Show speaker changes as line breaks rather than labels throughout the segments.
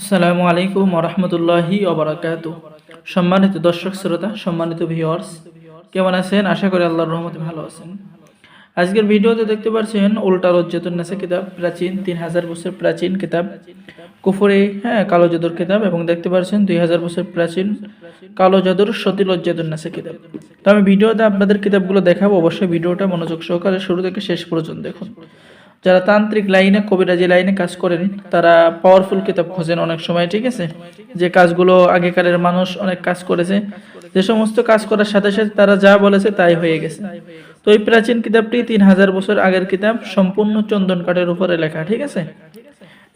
আসসালামু আলাইকুম ওরহমতুল্লাহি ওবরাকাত সম্মানিত দর্শক শ্রোতা, সম্মানিত ভিউয়ার্স কেমন আছেন? আশা করি আল্লাহর রহমতে ভালো আছেন। আজকের ভিডিওতে দেখতে পাচ্ছেন উল্টা রজ্জাতুন নাসা কিতাব, প্রাচীন, তিন হাজার বছর প্রাচীন কিতাব, কুফরে হ্যাঁ কালো জাদুর কিতাব এবং দেখতে পাচ্ছেন দুই হাজার বছর প্রাচীন কালো জাদুর সতী লজ্জাতুন নাসা কিতাব। তো আমি ভিডিওতে আপনাদের কিতাবগুলো দেখাবো, অবশ্যই ভিডিওটা মনোযোগ সহকারে শুরু থেকে শেষ পর্যন্ত দেখুন। যারা তান্ত্রিক লাইনে, কবিরাজি লাইনে কাজ করেন, তারা পাওয়ারফুল কিতাব খোঁজেন অনেক সময়, ঠিক আছে? যে কাজগুলো আগেকারের মানুষ অনেক কাজ করেছে, যে সমস্ত কাজ করার সাথে সাথে তারা যা বলেছে তাই হয়ে গেছে। তো এই প্রাচীন কিতাবটি তিন হাজার বছর আগের কিতাব, সম্পূর্ণ চন্দন কাঠের উপরে লেখা, ঠিক আছে?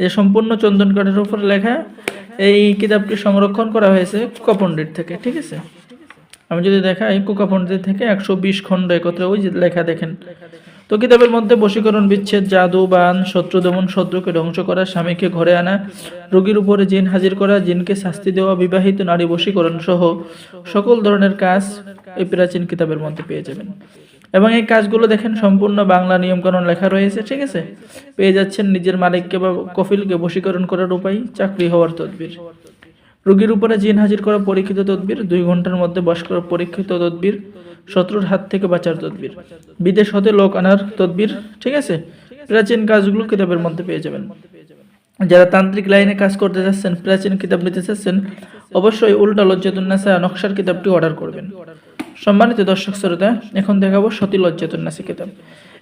এই সম্পূর্ণ চন্দন কাঠের উপরে লেখা, এই কিতাবটি সংরক্ষণ করা হয়েছে কুকাপণ্ডিত থেকে, ঠিক আছে? আমি যদি দেখাই কুকাপণ্ডিত থেকে একশো বিশ খণ্ড একত্রে, ওই লেখা দেখেন। তো কিতাবের মধ্যে বশীকরণ বিচ্ছেদ, জাদু, বান, শত্রু, দমন, শত্রুকে ধ্বংস করা, স্বামীকে ঘরে আনা, রোগীর উপরে জিন হাজির করা, জিনকে শাস্তি দেওয়া, বিবাহিত নারী বশীকরণ সহ সকল ধরনের কাজ এই প্রাচীন কিতাবের মধ্যে পেয়ে যাবেন। এবং এই কাজগুলো দেখেন সম্পূর্ণ বাংলা নিয়মকানুন লেখা রয়েছে, ঠিক আছে? পেয়ে যাচ্ছেন নিজের মালিককে বা কফিলকে বশীকরণ করার উপায়, চাকরি হওয়ার তদবির। রোগীর উপরে জিন হাজির করা পরীক্ষিত তদবির, দুই ঘণ্টার মধ্যে বস করা পরীক্ষিত তদবির শত্রুর হাত থেকে বাঁচার তদবির। বিদেশ হতে লোক আনার তদবির, ঠিক আছে? প্রাচীন কাজগুলো কিতাবের মধ্যে পেয়ে যাবেন। যারা তান্ত্রিক লাইনে কাজ করতে চাচ্ছেন, প্রাচীন কিতাব নিতে চাচ্ছেন, অবশ্যই উল্টা লজ্জাতুন্নাসা নকশার কিতাবটি অর্ডার করবেন। সম্মানিত দর্শক শ্রোতা, এখন দেখাবো সতী লজ্জাতুন্নাসি কিতাব।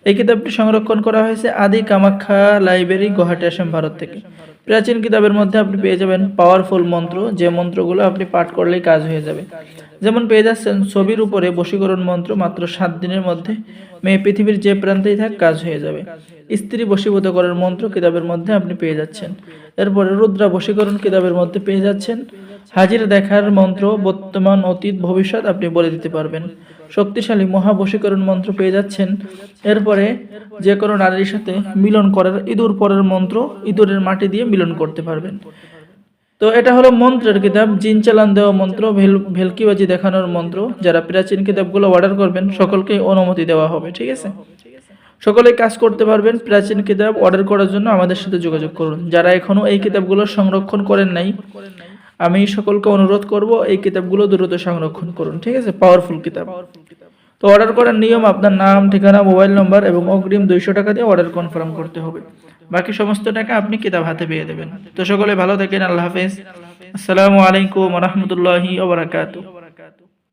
এই কিতাবটি সংরক্ষণ করা হয়েছে আদি কামাখ্যা লাইব্রেরি গুয়াহাটি আসাম, ভারত থেকে। প্রাচীন কিতাবের মধ্যে আপনি পেয়ে যাবেন পাওয়ারফুল মন্ত্র। যে মন্ত্রগুলো আপনি পাঠ করলেই কাজ হয়ে যাবে। যেমন পেয়ে যাচ্ছেন ছবির উপরে বশীকরণ মন্ত্র মাত্র সাত দিনের মধ্যে। মেয়ে পৃথিবীর যে প্রান্তেই থাক কাজ হয়ে যাবে। স্ত্রী বশীভূত করার মন্ত্র কিতাবের মধ্যে আপনি পেয়ে যাচ্ছেন। এরপরে রুদ্রা বশীকরণ কিতাবের মধ্যে পেয়ে যাচ্ছেন। হাজির দেখার মন্ত্র, বর্তমান, অতীত, ভবিষ্যৎ আপনি বলে দিতে পারবেন। শক্তিশালী মহাবশীকরণ মন্ত্র পেয়ে যাচ্ছেন। এরপরে যে কোনো নারীর সাথে মিলন করার ইঁদুর পরের মন্ত্র ইঁদুরের মাটি দিয়ে মিলন করতে পারবেন। তো এটা হলো মন্ত্রের কিতাব, জিন চালান দেওয়া মন্ত্র, ভেল, ভেলকিবাজি দেখানোর মন্ত্র। যারা প্রাচীন কিতাবগুলো অর্ডার করবেন সকলকেই অনুমতি দেওয়া হবে, ঠিক আছে? সকলেই কাজ করতে পারবেন, প্রাচীন কিতাব অর্ডার করার জন্য আমাদের সাথে যোগাযোগ করুন। যারা এখনও এই কিতাবগুলো সংরক্ষণ করেন নাই আমি সকলকে অনুরোধ করব, এই কিতাবগুলো দ্রুত সংরক্ষণ করুন, ঠিক আছে? পাওয়ারফুল কিতাব। তো অর্ডার করার নিয়ম, আপনার নাম, ঠিকানা মোবাইল নম্বর এবং অগ্রিম দুইশো টাকা দিয়ে অর্ডার কনফার্ম করতে হবে। বাকি সমস্ত টাকা আপনি কিতাব হাতে পেয়ে দেবেন। তো সকলে ভালো থাকেন, আল্লাহ হাফেজ। আসসালামু আলাইকুম রহমতুল্লাহি ওবরাকাতু